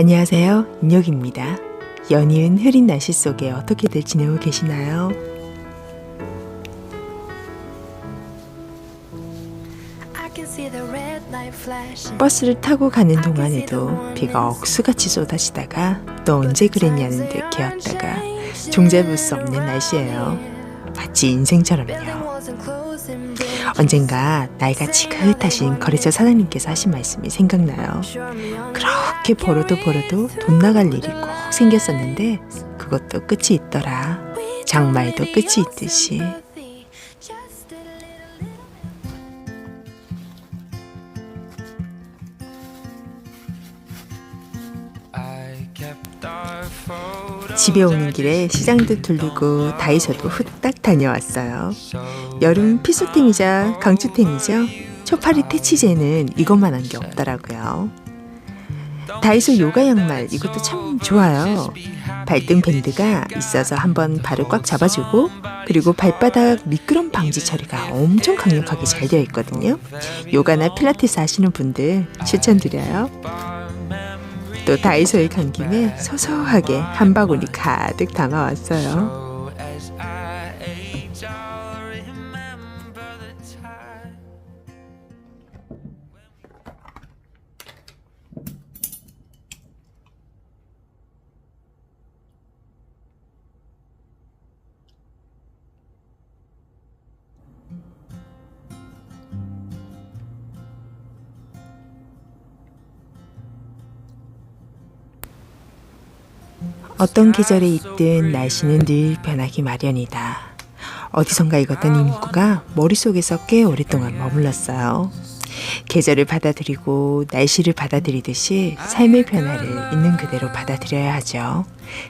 안녕하세요. 인혁입니다. 연이은 흐린 날씨 속에 어떻게들 지내고 계시나요? 버스를 타고 가는 동안에도 비가 억수같이 쏟아지다가 또 언제 그랬냐는 듯 개었다가 종잡을 수 없는 날씨예요. 마치 인생처럼요. 언젠가 나이가 지긋하신 거래처 사장님께서 하신 말씀이 생각나요. 그 렇게 벌어도 벌어도 돈 나갈 일이 꼭 생겼었는데 그것도 끝이 있더라. 장마에도 끝이 있듯이. 집에 오는 길에 시장도 들르고 다이소도 후딱 다녀왔어요. 여름 피수템이자 강추템이죠. 초파리 퇴치제는 이것만 한 게 없더라고요. 다이소 요가 양말 이것도 참 좋아요. 발등 밴드가 있어서 한번 발을 꽉 잡아주고 그리고 발바닥 미끄럼 방지 처리가 엄청 강력하게 잘 되어 있거든요. 요가나 필라테스 하시는 분들 추천드려요. 또 다이소에 간 김에 소소하게 한 바구니 가득 담아왔어요. 어떤 계절에 있든 날씨는 늘 변하기 마련이다. 어디선가 읽었던 이 문구가 머릿속에서 꽤 오랫동안 머물렀어요. 계절을 받아들이고 날씨를 받아들이듯이 삶의 변화를 있는 그대로 받아들여야 하죠.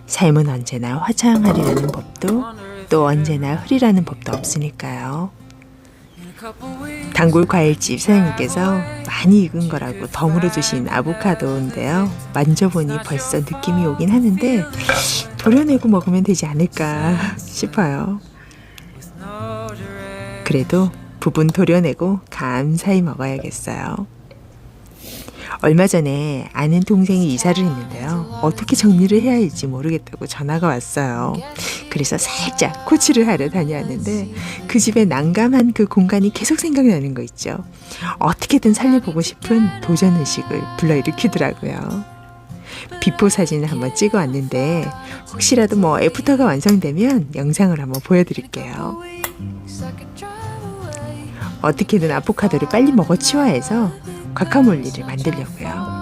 삶은 언제나 화창하리라는 법도 또 언제나 흐리라는 법도 없으니까요. 단골 과일집 사장님께서 많이 익은 거라고 덤으로 주신 아보카도인데요. 만져보니 벌써 느낌이 오긴 하는데 도려내고 먹으면 되지 않을까 싶어요. 그래도 부분 도려내고 감사히 먹어야겠어요. 얼마 전에 아는 동생이 이사를 했는데요. 어떻게 정리를 해야 할지 모르겠다고 전화가 왔어요. 그래서 살짝 코치를 하러 다녀왔는데 그 집의 난감한 그 공간이 계속 생각나는 거 있죠. 어떻게든 살려보고 싶은 도전 의식을 불러일으키더라고요. 비포 사진을 한번 찍어 왔는데 혹시라도 뭐 애프터가 완성되면 영상을 한번 보여드릴게요. 어떻게든 아보카도를 빨리 먹어 치워야 해서 과카몰리를 만들려고요.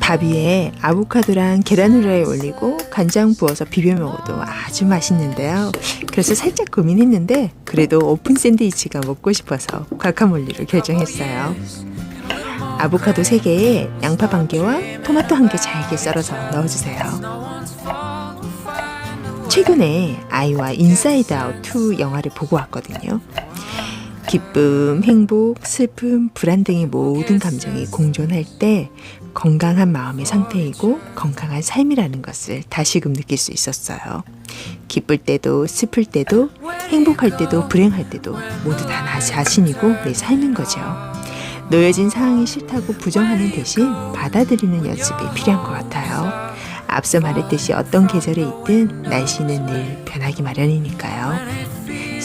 밥 위에 아보카도랑 계란 후라이 올리고 간장 부어서 비벼 먹어도 아주 맛있는데요. 그래서 살짝 고민했는데 그래도 오픈 샌드위치가 먹고 싶어서 과카몰리로 결정했어요. 아보카도 3개에 양파 반 개와 토마토 한 개 잘게 썰어서 넣어주세요. 최근에 아이와 인사이드 아웃 2 영화를 보고 왔거든요. 기쁨, 행복, 슬픔, 불안 등의 모든 감정이 공존할 때 건강한 마음의 상태이고 건강한 삶이라는 것을 다시금 느낄 수 있었어요. 기쁠 때도 슬플 때도 행복할 때도 불행할 때도 모두 다 나 자신이고 내 삶인 거죠. 놓여진 상황이 싫다고 부정하는 대신 받아들이는 연습이 필요한 것 같아요. 앞서 말했듯이 어떤 계절에 있든 날씨는 늘 변하기 마련이니까요.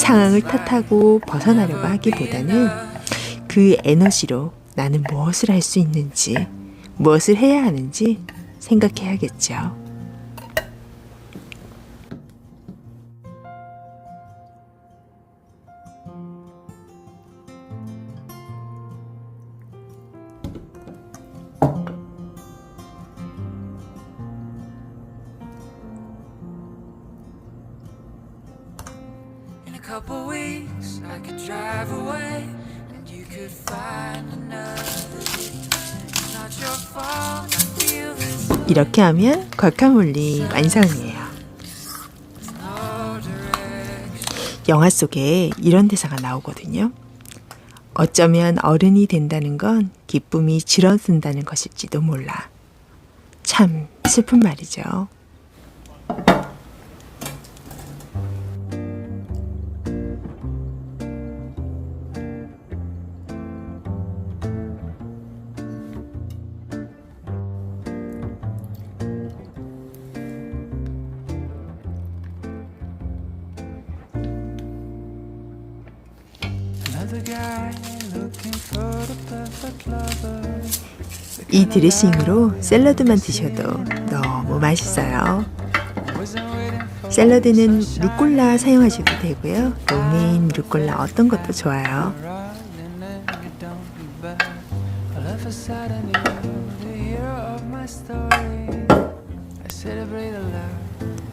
상황을 탓하고 벗어나려고 하기보다는 그 에너지로 나는 무엇을 할 수 있는지, 무엇을 해야 하는지 생각해야겠죠. Couple weeks I could drive away and you could find another It's not your fault I feel this 이렇게 하면 과카몰리 완성이에요. 영화 속에 이런 대사가 나오거든요. 어쩌면 어른이 된다는 건 기쁨이 줄어든다는 것일지도 몰라. 참 슬픈 말이죠. 이 드레싱으로 샐러드만 드셔도 너무 맛있어요. 샐러드는 루꼴라 사용하셔도 되고요. 로메인, 루꼴라 어떤 것도 좋아요.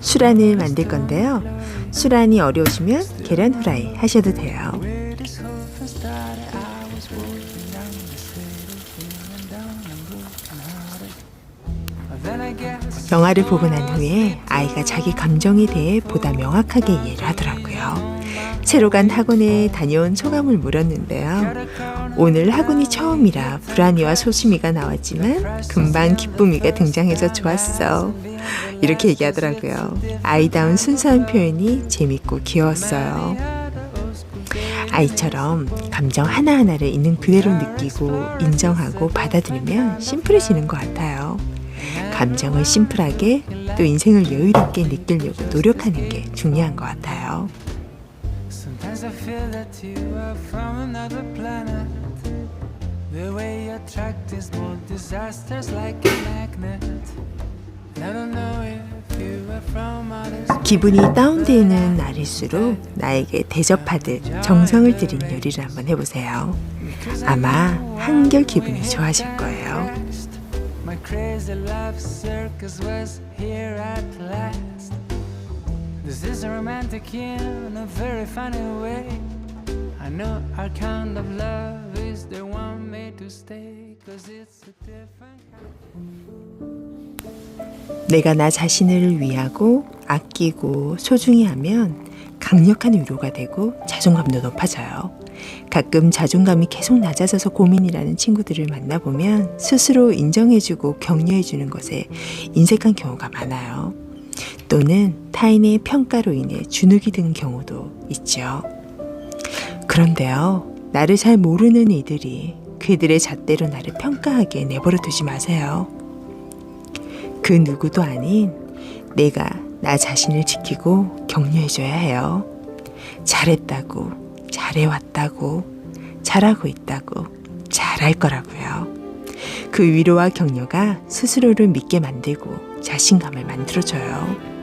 수란을 만들 건데요. 수란이 어려우시면 계란 후라이 하셔도 돼요. 영화를 보고 난 후에 아이가 자기 감정에 대해 보다 명확하게 이해를 하더라고요. 새로 간 학원에 다녀온 소감을 물었는데요. 오늘 학원이 처음이라 불안이와 소심이가 나왔지만 금방 기쁨이가 등장해서 좋았어. 이렇게 얘기하더라고요. 아이다운 순수한 표현이 재밌고 귀여웠어요. 아이처럼 감정 하나하나를 있는 그대로 느끼고 인정하고 받아들이면 심플해지는 것 같아요. 감정을 심플하게 또 인생을 여유롭게 느끼려고 노력하는 게 중요한 것 같아요. 기분이 다운되는 날일수록 나에게 대접하듯 정성을 들인 요리를 한번 해보세요. 아마 한결 기분이 좋아질 거예요. My crazy love circus was here at last. This is romantic in a very funny way. I know our kind of love is the one made to stay. Cause it's a different kind. 내가 나 자신을 위하고 아끼고 소중히 하면 강력한 위로가 되고 자존감도 높아져요. 가끔 자존감이 계속 낮아져서 고민이라는 친구들을 만나보면 스스로 인정해주고 격려해주는 것에 인색한 경우가 많아요. 또는 타인의 평가로 인해 주눅이 든 경우도 있죠. 그런데요, 나를 잘 모르는 이들이 그들의 잣대로 나를 평가하게 내버려 두지 마세요. 그 누구도 아닌 내가 나 자신을 지키고 격려해줘야 해요. 잘했다고, 잘해왔다고, 잘하고 있다고, 잘할 거라고요. 그 위로와 격려가 스스로를 믿게 만들고 자신감을 만들어줘요.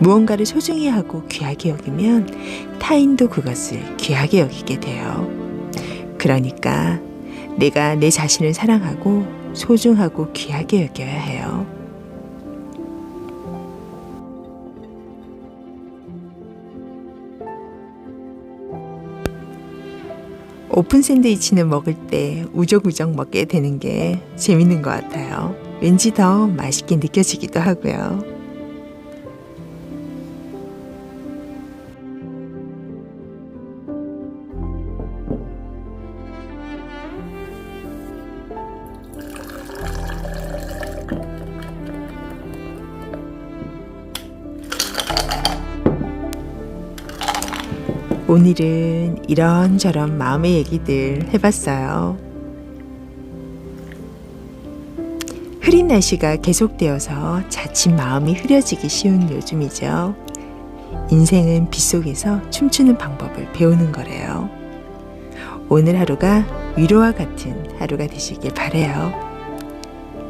무언가를 소중히 하고 귀하게 여기면 타인도 그것을 귀하게 여기게 돼요. 그러니까 내가 내 자신을 사랑하고 소중하고 귀하게 여겨야 해요. 오픈 샌드위치는 먹을 때 우적우적 먹게 되는 게 재밌는 것 같아요. 왠지 더 맛있게 느껴지기도 하고요. 오늘은 이런저런 마음의 얘기들 해봤어요. 흐린 날씨가 계속되어서 자칫 마음이 흐려지기 쉬운 요즘이죠. 인생은 빗속에서 춤추는 방법을 배우는 거래요. 오늘 하루가 위로와 같은 하루가 되시길 바래요.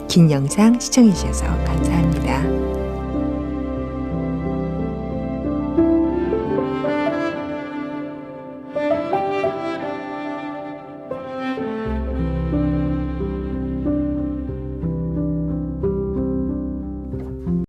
긴 영상 시청해 주셔서 감사합니다.